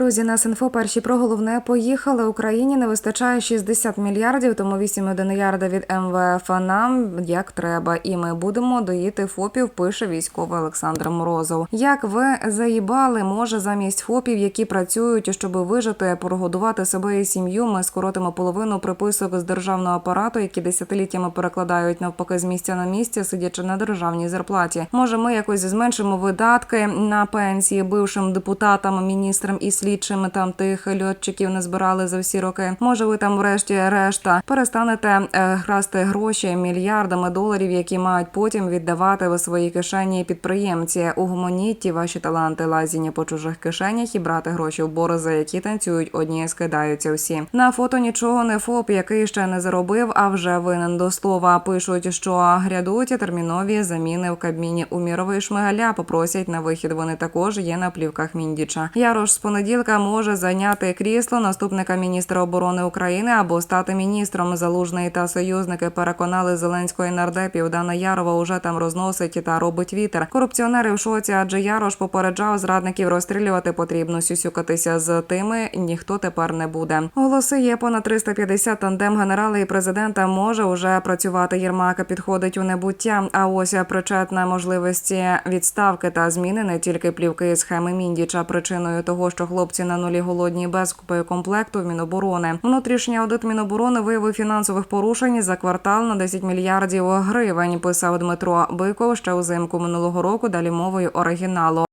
Друзі, нас інфо перші про головне поїхали. Україні не вистачає 60 мільярдів, тому 8,1 мільярда від МВФ нам як треба. І ми будемо доїти ФОПів. Пише військовий Олександр Морозов. Як ви заїбали, може замість ФОПів, які працюють, щоб вижити, прогодувати себе і сім'ю. Ми скоротимо половину приписок з державного апарату, які десятиліттями перекладають навпаки з місця на місце, сидячи на державній зарплаті. Може, ми якось зменшимо видатки на пенсії бившим депутатам, міністрам і слідчим там тих льотчиків не збирали за всі роки. Може, ви там, врешті, решта перестанете е, грасти гроші мільярдами доларів, які мають потім віддавати в свої кишені підприємці. Угомоніть ті ваші таланти лазіння по чужих кишенях і брати гроші в борози, які танцюють одні, скидаються всі. На фото нічого не ФОП, який ще не заробив, а вже винен до слова. Пишуть, що грядуть термінові заміни в кабміні у міровий шмигаля. Попросять на вихід. Вони також є на плівках Міндіча. Ярош з понеділка може зайняти крісло наступника міністра оборони України або стати міністром. Залужний та союзники переконали Зеленського і нардепів. Дана Ярова уже там розносить та робить вітер. Корупціонери в шоці, адже Ярош попереджав зрадників розстрілювати потрібно. Сюсюкатися з тими ніхто тепер не буде. Голоси є понад 350 тандем генерала і президента може уже працювати. Єрмака підходить у небуття. А ось причетна можливості відставки та зміни не тільки плівки схеми Міндіча. Причиною того, що хлопці на нулі голодні без комплекту в Міноборони. Внутрішній аудит Міноборони виявив фінансових порушень за квартал на 10 мільярдів гривень. Писав Дмитро Биков ще узимку минулого року. Далі мовою оригіналу.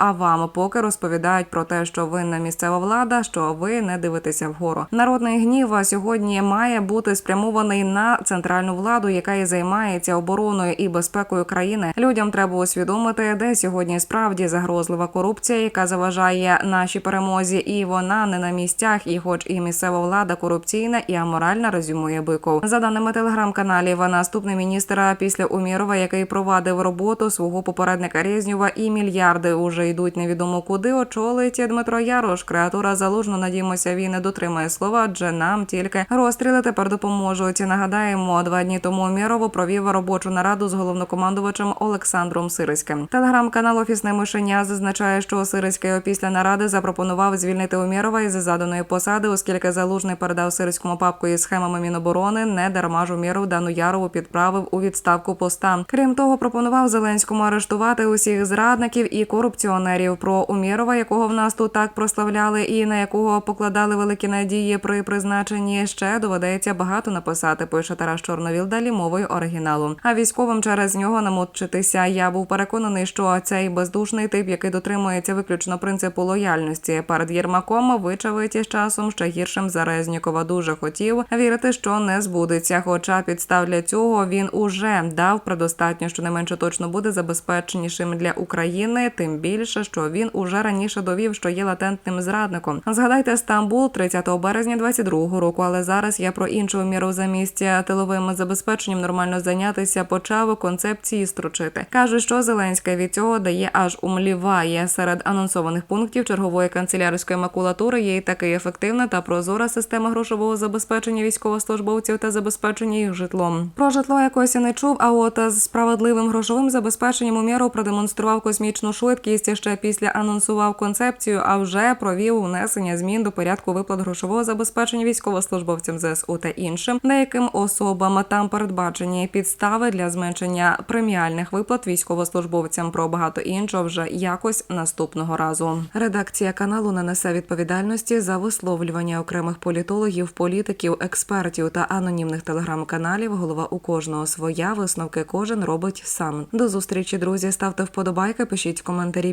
А вам поки розповідають про те, що винна місцева влада, що ви не дивитеся вгору. Народний гнів сьогодні має бути спрямований на центральну владу, яка і займається обороною і безпекою країни. Людям треба усвідомити, де сьогодні справді загрозлива корупція, яка заважає нашій перемозі, і вона не на місцях. І, хоч і місцева влада корупційна і аморальна, резюмує Биков. За даними телеграм-каналів, наступний міністр після Умірова, який провадив роботу свого попередника Резнєва, і мільярди уже йдуть невідомо куди. Очолить Дмитро Ярош. Креатура залужно надіємося, він не дотримає слова, адже нам тільки розстріли тепер допоможуть. Нагадаємо, два дні тому Умєрово провів робочу нараду з головнокомандувачем Олександром Сириським. Телеграм-канал Офісне мишеня зазначає, що Сириський опісля наради запропонував звільнити Умєрова із заданої посади, оскільки залужний передав Сириському папку із схемами Міноборони. Не дарма ж Умєров дану Ярову підправив у відставку поста. Крім того, пропонував Зеленському арештувати усіх зрадників і корупціонерів. Про Умєрова, якого в нас тут так прославляли, і на якого покладали великі надії при призначенні, ще доведеться багато написати. Пише Тарас Чорновіл далі мовою оригіналу. А військовим через нього намучитися. Я був переконаний, що цей бездушний тип, який дотримується виключно принципу лояльності перед Єрмаком, вичавить із часом ще гіршим за Резнікова. Дуже хотів вірити, що не збудеться. Хоча підстав для цього він уже дав предостатньо, що не менше точно буде забезпеченішим для України. Тим більше, що він уже раніше довів, що є латентним зрадником. Згадайте Стамбул 30 березня 22 року. Але зараз я про іншу міру замість тиловим забезпеченням нормально зайнятися почав концепції строчити. каже, що Зеленська від цього дає аж умліває серед анонсованих пунктів чергової канцелярської макулатури. Є й таки ефективна та прозора система грошового забезпечення військовослужбовців та забезпечення їх житлом. Про житло якось і не чув. А от з справедливим грошовим забезпеченням у міру продемонстрував космічну швидкість ще після анонсував концепцію, а вже провів внесення змін до порядку виплат грошового забезпечення військовослужбовцям ЗСУ та іншим деяким особам. Там передбачені підстави для зменшення преміальних виплат військовослужбовцям. Про багато іншого вже якось наступного разу. Редакція каналу не несе відповідальності за висловлювання окремих політологів, політиків, експертів та анонімних телеграм-каналів. Голова у кожного своя висновки кожен робить сам. До зустрічі, друзі. Ставте вподобайки, пишіть коментарі,